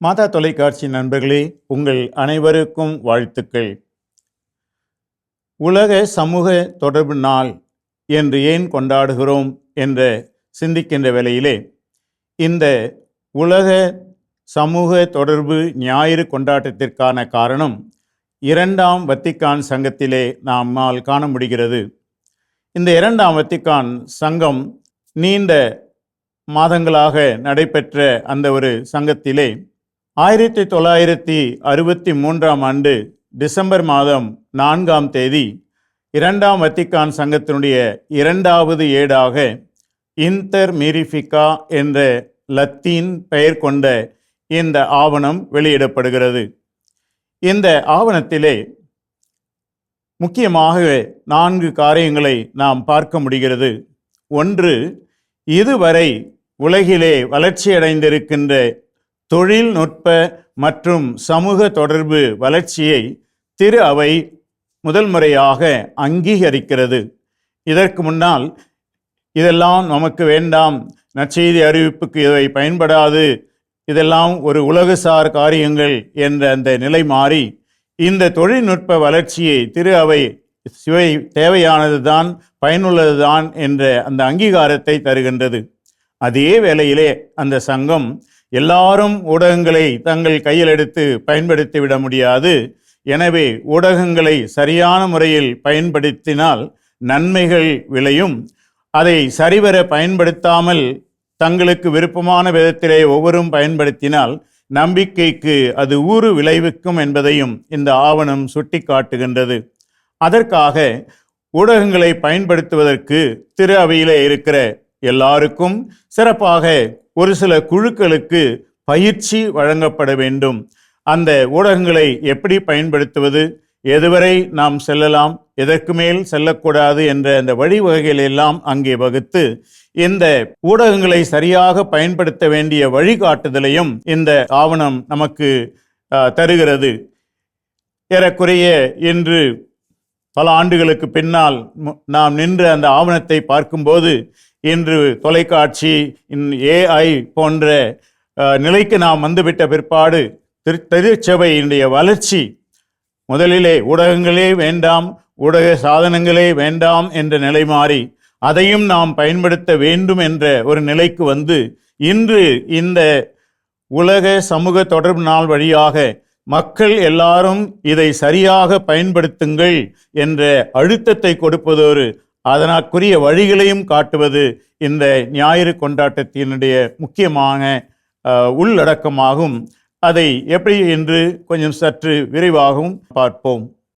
மாதா தொலைக்காட்சி நண்பர்களே உங்கள் அனைவருக்கும் வாழ்த்துக்கள். உலக சமூக தொடர்பு நாள் என்று ஏன் கொண்டாடுகிறோம் என்ற சிந்திக்கின்ற வேளையிலே இந்த உலக சமூக தொடர்பு ஞாயிறு கொண்டாட்டத்திற்கான காரணம் இரண்டாம் வத்திக்கான் சங்கத்திலே நம்மால் காண முடிகிறது. இந்த இரண்டாம் வத்திக்கான் சங்கம் நீண்ட மாதங்களாக நடைபெற்ற அந்த ஒரு சங்கத்திலே ஆயிரத்தி தொள்ளாயிரத்தி அறுபத்தி மூன்றாம் ஆண்டு டிசம்பர் மாதம் நான்காம் தேதி இரண்டாம் வத்திக்கான் சங்கத்தினுடைய இரண்டாவது ஏடாக இன்டர் மீரிஃபிகா என்ற லத்தீன் பெயர் கொண்ட இந்த ஆவணம் வெளியிடப்படுகிறது. இந்த ஆவணத்திலே முக்கியமாக நான்கு காரியங்களை நாம் பார்க்க முடிகிறது. ஒன்று இதுவரை உலகிலே வளர்ச்சியடைந்திருக்கின்ற தொழில்நுட்ப மற்றும் சமூக தொடர்பு வளர்ச்சியை திரு அவை முதல் முறையாக அங்கீகரிக்கிறது. இதற்கு முன்னால் இதெல்லாம் நமக்கு வேண்டாம் நற்செய்தி அறிவிப்புக்கு இவை பயன்படாது இதெல்லாம் ஒரு உலகசார் காரியங்கள் என்ற அந்த நிலை மாறி இந்த தொழில்நுட்ப வளர்ச்சியை திரு அவை சிவை தேவையானது தான் பயனுள்ளது தான் என்ற அந்த அங்கீகாரத்தை தருகின்றது. அதே வேளையிலே அந்த சங்கம் எல்லாரும் ஊடகங்களை தங்கள் கையில் எடுத்து பயன்படுத்தி விட முடியாது. எனவே ஊடகங்களை சரியான முறையில் பயன்படுத்தினால் நன்மைகள் விளையும். அதை சரிவர பயன்படுத்தாமல் தங்களுக்கு விருப்பமான விதத்திலே ஒவ்வொரும் பயன்படுத்தினால் நம்பிக்கைக்கு அது ஊறு விளைவிக்கும் என்பதையும் இந்த ஆவணம் சுட்டிக்காட்டுகின்றது. அதற்காக ஊடகங்களை பயன்படுத்துவதற்கு திரு அவையிலே இருக்கிற எல்லாருக்கும் சிறப்பாக ஒரு சில குழுக்களுக்கு பயிற்சி வழங்கப்பட வேண்டும். அந்த ஊடகங்களை எப்படி பயன்படுத்துவது? எதுவரை நாம் செல்லலாம்? எதற்கு மேல் செல்லக்கூடாது? என்ற அந்த வழிவகைகள் எல்லாம் அங்கே வகுத்து இந்த ஊடகங்களை சரியாக பயன்படுத்த வேண்டிய வழிகாட்டுதலையும் இந்த ஆவணம் நமக்கு தருகிறது. ஏறக்குறைய இன்று பல ஆண்டுகளுக்கு பின்னால் நாம் நின்று அந்த ஆவணத்தை பார்க்கும்போது இன்று தொலைக்காட்சி ஏஐ போன்ற நிலைக்கு நாம் வந்துவிட்ட பிற்பாடு திரு திருச்சபையினுடைய வளர்ச்சி. முதலிலே ஊடகங்களே வேண்டாம் ஊடக சாதனங்களே வேண்டாம் என்ற நிலை மாறி அதையும் நாம் பயன்படுத்த வேண்டும் என்ற ஒரு நிலைக்கு வந்து இன்று இந்த உலக சமூக தொடர்பு நாள் வழியாக மக்கள் எல்லாரும் இதை சரியாக பயன்படுத்துங்கள் என்ற அழுத்தத்தை கொடுப்பதோடு அதனாக்குரிய வழிகளையும் காட்டுவது இந்த ஞாயிறு கொண்டாட்டத்தினுடைய முக்கியமான உள்ளடக்கமாகும். அதை எப்படி என்று கொஞ்சம் சற்று விரைவாகவும் பார்ப்போம்.